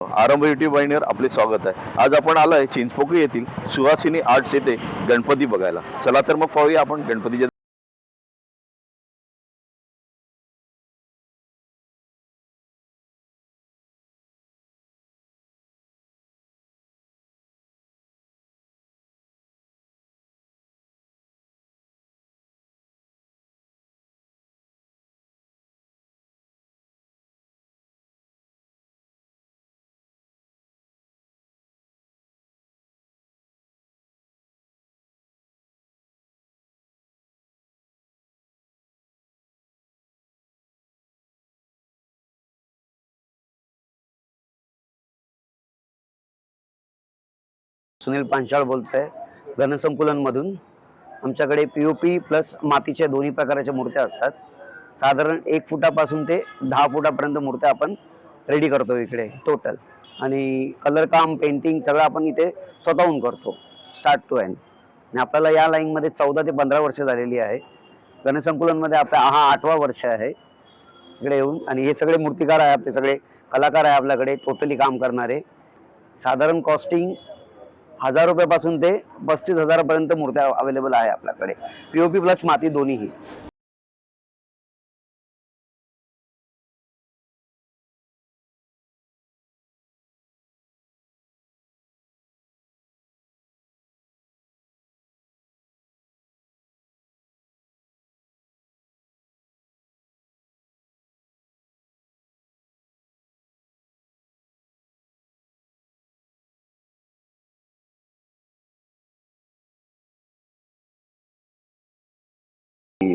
आरंभ युट्यूब वाहिनीवर आपले स्वागत आहे. आज आपण आलोय चिंचपोकळी येथील सुहासिनी आर्ट्स येथे गणपती बघायला. चला तर मग पाहूया आपण गणपतीच्या सुनील पांचाळ बोलतोय. घनसंकुलनमधून आमच्याकडे पी ओ पी प्लस मातीच्या दोन्ही प्रकारच्या मूर्त्या असतात. साधारण एक फुटापासून ते दहा फुटापर्यंत मूर्त्या आपण रेडी करतो इकडे टोटल आणि कलर काम पेंटिंग सगळं आपण इथे स्वतःहून करतो स्टार्ट टू एंड आणि आपल्याला या लाईनमध्ये चौदा ते पंधरा वर्ष झालेली आहे. गणसंकुलनमध्ये आपला हा आठवा वर्ष आहे. इकडे येऊन आणि हे सगळे मूर्तिकार आहे आपले सगळे कलाकार आहे आपल्याकडे टोटली काम करणारे. साधारण कॉस्टिंग हजार रुपयापासून ते पस्तीस हजारापर्यंत मूर्त्या अवेलेबल आहे आपल्याकडे. पी ओ पी प्लस माती दोन्हीही.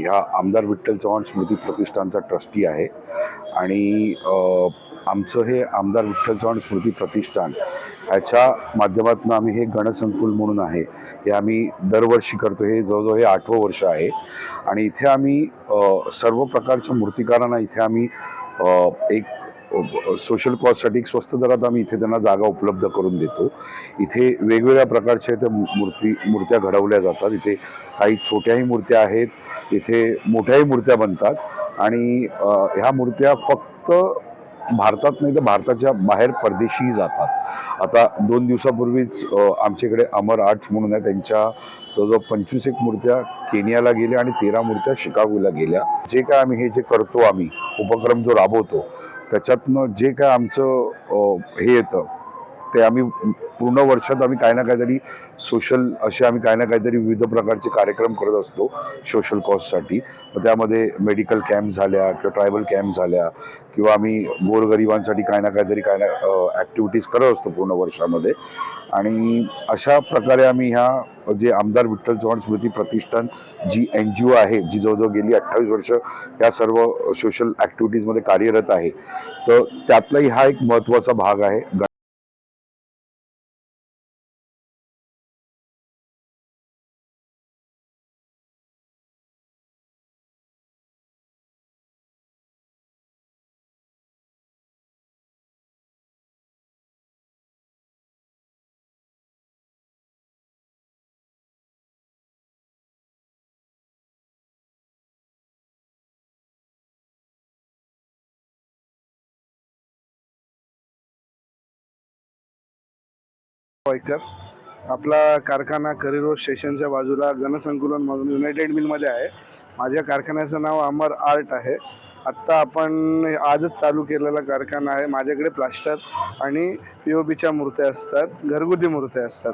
ह्या आमदार विठ्ठल चव्हाण स्मृती प्रतिष्ठानचा ट्रस्टी आहे. आणि आमचं हे आमदार विठ्ठल चव्हाण स्मृती प्रतिष्ठान ह्याच्या माध्यमातून आम्ही हे गणसंकुल म्हणून आहे. हे आम्ही दरवर्षी करतो. हे जवळजवळ हे आठवं वर्ष आहे. आणि इथे आम्ही सर्व प्रकारच्या मूर्तिकारांना इथे आम्ही एक सोशल कॉजसाठी एक स्वस्त दरात आम्ही इथे त्यांना जागा उपलब्ध करून देतो. इथे वेगवेगळ्या प्रकारच्या इथे मूर्ती मूर्त्या घडवल्या जातात. इथे काही छोट्याही मूर्त्या आहेत. इथे मोठ्याही मूर्त्या बनतात. आणि ह्या मूर्त्या फक्त भारतात नाही तर भारताच्या बाहेर परदेशीही जातात. आता दोन दिवसापूर्वीच आमच्याकडे अमर आर्ट्स म्हणून आहे त्यांच्या जवळजवळ पंचवीस एक मूर्त्या केनियाला गेल्या आणि तेरा मूर्त्या शिकागोला गेल्या. जे काय आम्ही हे जे करतो आम्ही उपक्रम जो राबवतो त्याच्यातनं जे काय आमचं हे येतं ते आम्ही पूर्ण वर्षात आम्ही काही ना काहीतरी सोशल असे आम्ही काही ना काहीतरी विविध प्रकारचे कार्यक्रम करत असतो सोशल कॉजसाठी मग त्यामध्ये मेडिकल कॅम्प झाल्या किंवा ट्रायबल कॅम्प झाल्या किंवा आम्ही गोरगरिबांसाठी काही ना काहीतरी काही ना ॲक्टिव्हिटीज करत असतो पूर्ण वर्षामध्ये. आणि अशा प्रकारे आम्ही ह्या जे आमदार Vitthal Chavan Smruti Pratishthan G N G O आहे जी जवळजवळ गेली अठ्ठावीस वर्ष या सर्व सोशल ॲक्टिव्हिटीजमध्ये कार्यरत आहे तर त्यातलाही हा एक महत्त्वाचा भाग आहे. वायकर आपला कारखाना करी रोड स्टेशनच्या बाजूला गणसंकुलन म्हणून युनायटेड मिलमध्ये आहे. माझ्या कारखान्याचं नाव अमर आर्ट आहे. आत्ता आपण आजच चालू केलेला कारखाना आहे. माझ्याकडे प्लास्टर आणि पी ओ पीच्या मूर्त्या असतात. घरगुती मूर्त्या असतात.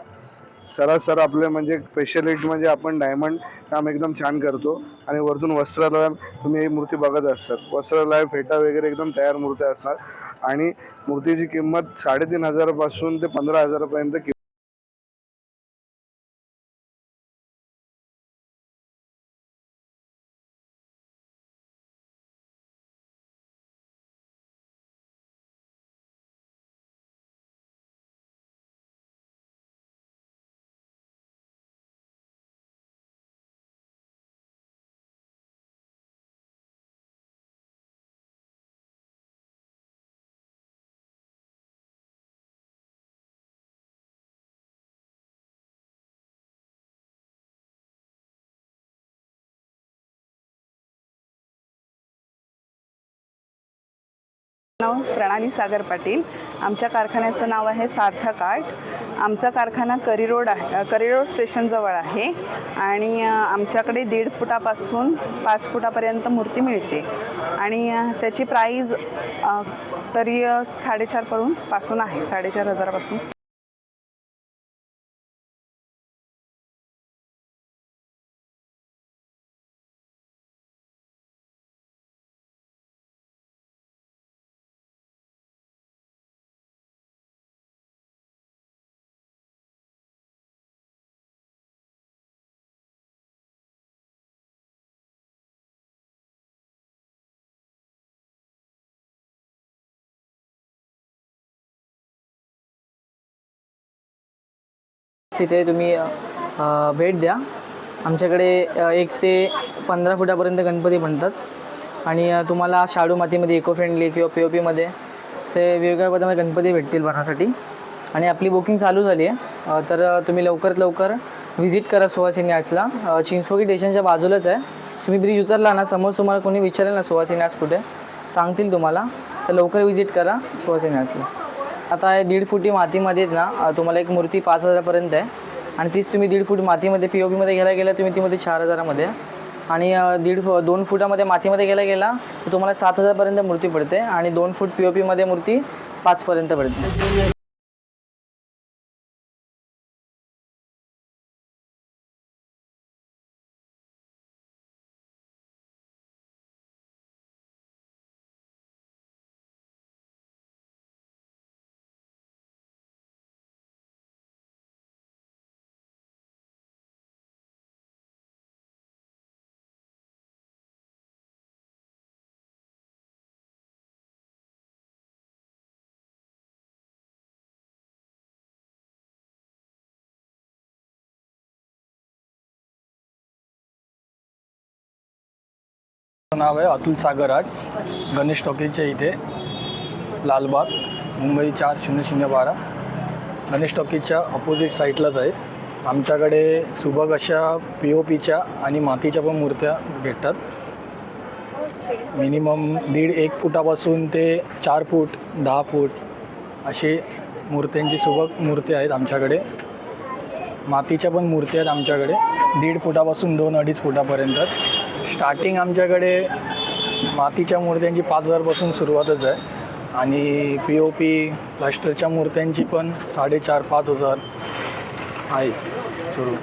सरासर आपले म्हणजे स्पेशलिटी म्हणजे आपण डायमंड काम एकदम छान करतो. आणि वरतून वस्त्रालय तुम्ही ही मूर्ती बघत असतात. वस्त्रालय फेटा वगैरे एकदम तयार मूर्त्या असणार. आणि मूर्तीची किंमत साडेतीन हजारापासून ते पंधरा हजारापर्यंत नाव प्रणाली सागर पाटील. आमच्या कारखान्याचं नाव आहे सार्थक आर्ट. आमचा कारखाना करी रोड आहे करी रोड स्टेशनजवळ आहे आणि आमच्याकडे दीड फुटापासून पाच फुटापर्यंत मूर्ती मिळते आणि त्याची प्राईज तरी अ, साडेचारपर्यंत पासून आहे साडेचार हजारापासून तिथे तुम्ही भेट द्या. आमच्याकडे एक ते पंधरा फुटापर्यंत गणपती बनतात. आणि तुम्हाला शाडू मातीमध्ये इको फ्रेंडली किंवा पी ओ पीमध्ये असे वेगवेगळ्या पद्धतीने गणपती भेटतील बनवण्यासाठी. आणि आपली बुकिंग चालू झाली आहे. तर तुम्ही लवकरात लवकर व्हिजिट करा सुहासिनी आर्ट्सला. चिंचपोकी स्टेशनच्या बाजूलाच आहे. तुम्ही ब्रिज उतरला ना समोर तुम्हाला कोणी विचारेल ना सुहासिनी आर्ट्स कुठे? सांगतील तुम्हाला. तर लवकर व्हिजिट करा सुहासिनी आर्ट्सला. आता हे दीड फुटी मातीमध्ये ना तुम्हाला एक मूर्ती पाच हजारापर्यंत आहे. आणि तीच तुम्ही दीड फूट मातीमध्ये पी ओ पीमध्ये घ्यायला गेला तुम्ही ती मध्ये चार हजारामध्ये. आणि दीड फु दोन फुटामध्ये मातीमध्ये गेला गेला तर तुम्हाला सात हजारपर्यंत मूर्ती पडते. आणि दोन फूट पी ओ पीमध्ये मूर्ती पाचपर्यंत पडते. नाव आहे अतुल सागराट गणेश टॉकीजच्या इथे लालबाग मुंबई चार शून्य शून्य बारा. गणेश टॉकीजच्या अपोजिट साईडलाच आहे. आमच्याकडे सुबक अशा पी ओ पीच्या आणि मातीच्या पण मूर्त्या भेटतात. मिनिमम दीड एक फुटापासून ते चार फूट दहा फूट असे मूर्त्यांची सुबक मूर्ती आहेत आमच्याकडे. मातीच्या पण मूर्ती आहेत आमच्याकडे. दीड फुटापासून दोन अडीच फुटापर्यंत. स्टार्टिंग आमच्याकडे मातीच्या मूर्त्यांची पाच हजारपासून सुरुवातच आहे. आणि पी ओ पी प्लास्टरच्या मूर्त्यांची पण साडेचार पाच हजार आहेच सुरू.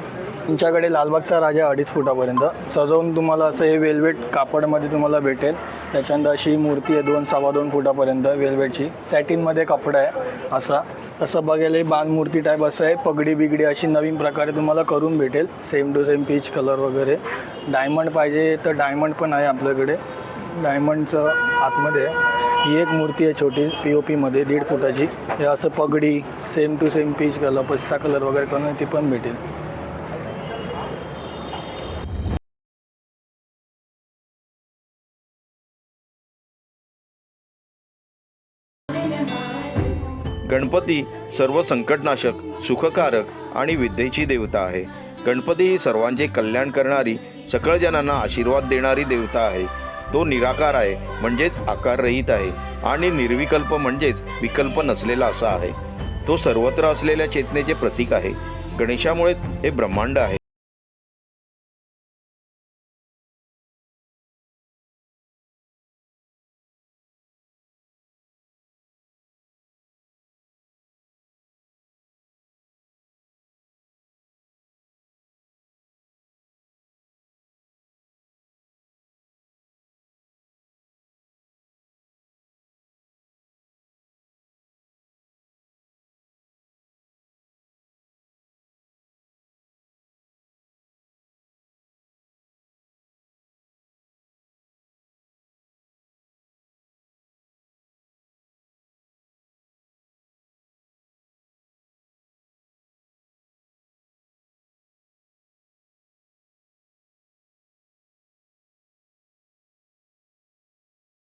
तुमच्याकडे लालबागचा राजा अडीच फुटापर्यंत. सजवून तुम्हाला असं हे वेल्वेट कापडमध्ये तुम्हाला भेटेल. त्याच्यानंतर अशी मूर्ती आहे दोन सव्वा दोन फुटापर्यंत वेल्वेटची. सॅटिनमध्ये कपडा आहे असा. तसं बघायला बाण मूर्ती टाईप असं आहे. पगडी बिगडी अशी नवीन प्रकारे तुम्हाला करून भेटेल. Same to same peach colour वगैरे. डायमंड पाहिजे तर डायमंड पण आहे आपल्याकडे. डायमंडचं आतमध्ये आहे. ही एक मूर्ती आहे छोटी पी ओ पीमध्ये दीड फुटाची. हे असं पगडी same to same peach colour pasta colour वगैरे करून ती पण भेटेल. गणपती सर्व संकटनाशक सुखकारक आणि विद्येची देवता आहे. गणपती ही सर्वांचे कल्याण करणारी सकळजणांना आशीर्वाद देणारी देवता आहे. तो निराकार आहे म्हणजेच आकाररहित आहे आणि निर्विकल्प म्हणजेच विकल्प नसलेला असा आहे. तो सर्वत्र असलेल्या चेतनेचे प्रतीक आहे. गणेशामुळेच हे ब्रह्मांड आहे.